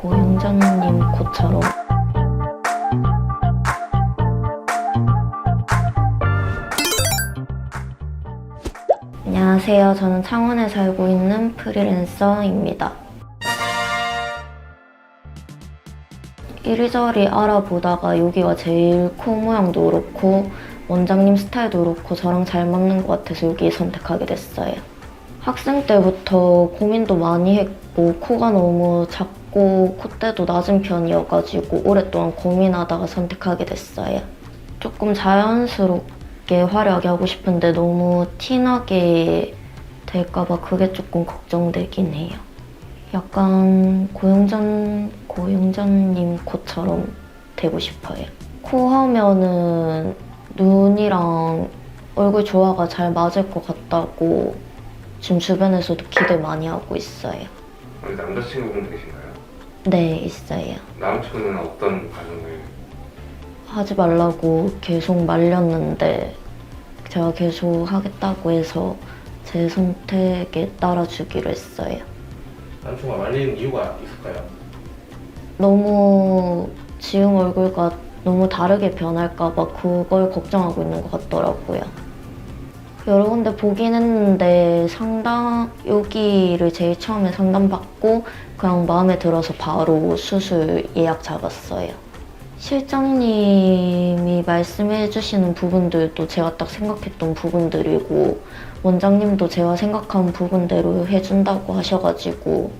고영자님 코처럼 안녕하세요. 저는 창원에 살고 있는 프리랜서입니다. 이리저리 알아보다가 여기가 제일 코 모양도 그렇고 원장님 스타일도 그렇고 저랑 잘 맞는 것 같아서 여기 선택하게 됐어요. 학생 때부터 고민도 많이 했고 코가 너무 작고 콧대도 낮은 편이어가지고 오랫동안 고민하다가 선택하게 됐어요. 조금 자연스럽게 화려하게 하고 싶은데 너무 티나게 될까봐 그게 조금 걱정되긴 해요. 약간 고영전 고영전님 코처럼 되고 싶어요. 코 하면은 눈이랑 얼굴 조화가 잘 맞을 것 같다고 지금 주변에서도 기대 많이 하고 있어요. 우리 남자친구분 계신가요? 네, 있어요. 남친은 어떤 반응을 하지 말라고 계속 말렸는데 제가 계속 하겠다고 해서 제 선택에 따라주기로 했어요. 남친과 말리는 이유가 있을까요? 너무 지금 얼굴과 너무 다르게 변할까봐 그걸 걱정하고 있는 것 같더라고요. 여러 군데 보긴 했는데 상담 여기를 제일 처음에 상담받고 그냥 마음에 들어서 바로 수술 예약 잡았어요. 실장님이 말씀해 주시는 부분들도 제가 딱 생각했던 부분들이고 원장님도 제가 생각한 부분대로 해준다고 하셔가지고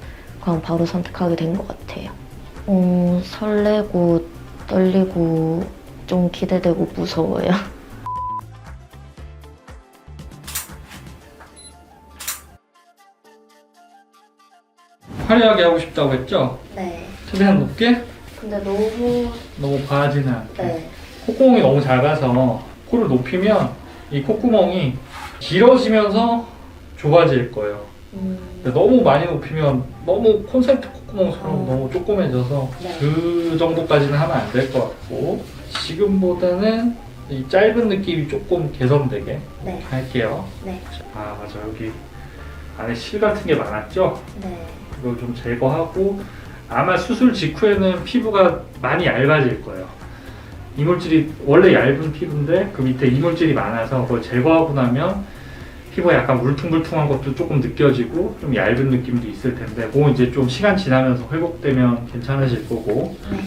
그냥 바로 선택하게 된 것 같아요. 어, 설레고 떨리고 좀 기대되고 무서워요. 화려하게 하고 싶다고 했죠? 네. 최대한 높게? 근데 너무 너무 과하지는 않게. 네. 콧구멍이 너무 작아서 코를 높이면 이 콧구멍이 길어지면서 좁아질 거예요. 음, 근데 너무 많이 높이면 너무 콘센트 콧구멍처럼 어. 너무 조그매져서 네. 그 정도까지는 하면 안 될 것 같고 지금보다는 이 짧은 느낌이 조금 개선되게 네. 할게요. 네. 아 맞아 여기 안에 실 같은 게 많았죠? 네. 그걸 좀 제거하고 아마 수술 직후에는 피부가 많이 얇아질 거예요. 이물질이 원래 얇은 피부인데 그 밑에 이물질이 많아서 그걸 제거하고 나면 피부가 약간 울퉁불퉁한 것도 조금 느껴지고 좀 얇은 느낌도 있을 텐데 그건 이제 좀 시간 지나면서 회복되면 괜찮아질 거고 네.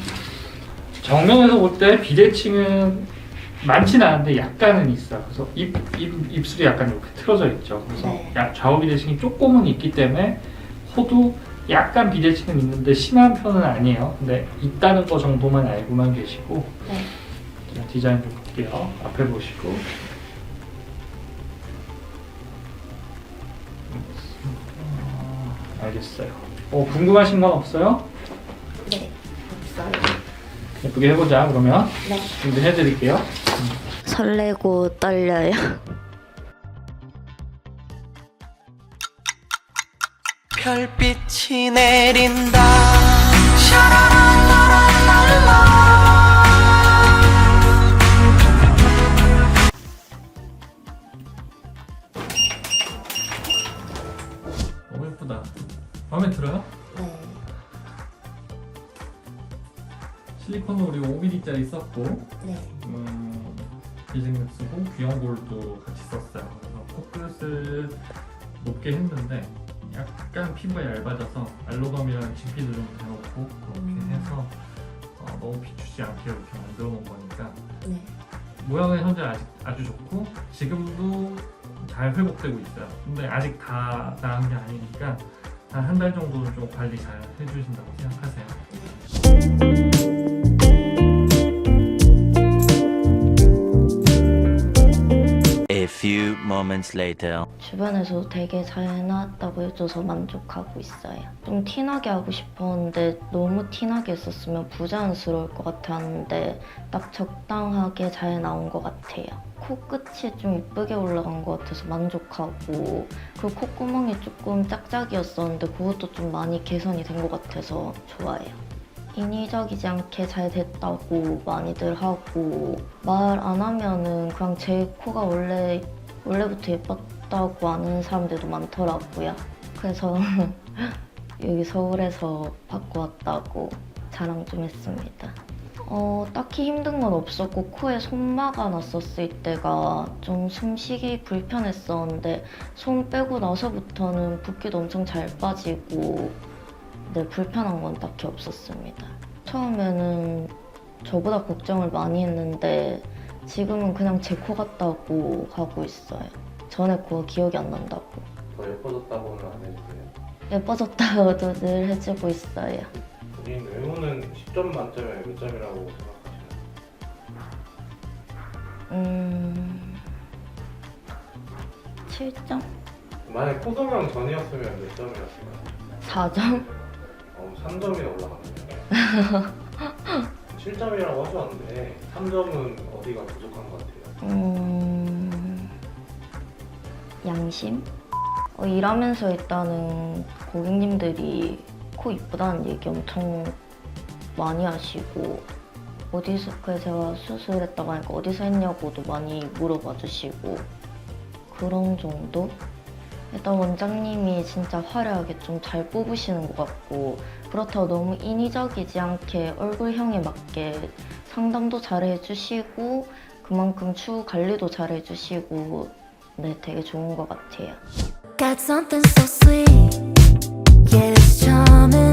정면에서 볼 때 비대칭은 많지는 않은데 약간은 있어. 그래서 입, 입, 입술이 약간 이렇게 틀어져 있죠. 그래서 네. 야- 좌우 비대칭이 조금은 있기 때문에 코도 약간 비대칭은 있는데 심한 편은 아니에요. 근데 있다는 거 정도만 알고만 계시고 네. 자, 디자인 좀 볼게요. 앞에 보시고 어, 알겠어요. 어, 궁금하신 건 없어요? 네. 없어요. 예쁘게 해보자 그러면 네. 준비해드릴게요. 설레고 떨려요. 별빛이 내린다 너무 예쁘다. 마음에 들어요? 실리콘으로 우리 5mm짜리 썼고 네. 음, 비즈니스 쓰고 귀염볼도 같이 썼어요. 그래서 코끝을 높게 했는데 약간 피부가 얇아져서 알로감이랑 진피도 좀 대놓고 그렇게 음. 해서 어, 너무 비추지 않게 이렇게 만들어 놓은 거니까 네. 모양은 현재 아직 아주 좋고 지금도 잘 회복되고 있어요. 근데 아직 다 나은 게 아니니까 한 한 달 정도는 좀 관리 잘 해주신다고 생각하세요. A moments later. 주변에서 되게 잘 나왔다고 해줘서 만족하고 있어요. 좀 티나게 하고 싶었는데 너무 티나게 했었으면 부자연스러울 것 같았는데 딱 적당하게 잘 나온 것 같아요. 코끝이 좀 이쁘게 올라간 것 같아서 만족하고 그 콧구멍이 조금 짝짝이었었는데 그것도 좀 많이 개선이 된 것 같아서 좋아요. 인위적이지 않게 잘 됐다고 많이들 하고 말 안 하면은 그냥 제 코가 원래 원래부터 예뻤다고 아는 사람들도 많더라고요. 그래서 여기 서울에서 받고 왔다고 자랑 좀 했습니다. 어, 딱히 힘든 건 없었고 코에 손마가 났었을 때가 좀 숨쉬기 불편했었는데 손 빼고 나서부터는 붓기도 엄청 잘 빠지고 네, 불편한 건 딱히 없었습니다. 처음에는 저보다 걱정을 많이 했는데 지금은 그냥 제 코 같다고 하고 있어요. 전에 코가 기억이 안 난다고. 더 예뻐졌다고는 안 해주세요. 예뻐졌다고도 늘 해주고 있어요. 본인 외모는 10점 만점에 몇 점이라고 생각하시나요? 음... 7점? 만약 코소명 전이었으면 몇 점이었을까요? 4점? 어, 3점이나 올라갔네요. 7점이라고 하셨는데 3점은 어디가 부족한 것 같아요? 음... 양심? 어, 일하면서 일단은 고객님들이 코 이쁘다는 얘기 엄청 많이 하시고 어디서 그 제가 수술했다고 하니까 어디서 했냐고도 많이 물어봐 주시고 그런 정도? 일단 원장님이 진짜 화려하게 좀 잘 뽑으시는 것 같고 그렇다고 너무 인위적이지 않게 얼굴형에 맞게 상담도 잘 해주시고 그만큼 추후 관리도 잘 해주시고 네 되게 좋은 것 같아요. Got something so sweet. Yeah, it's charming.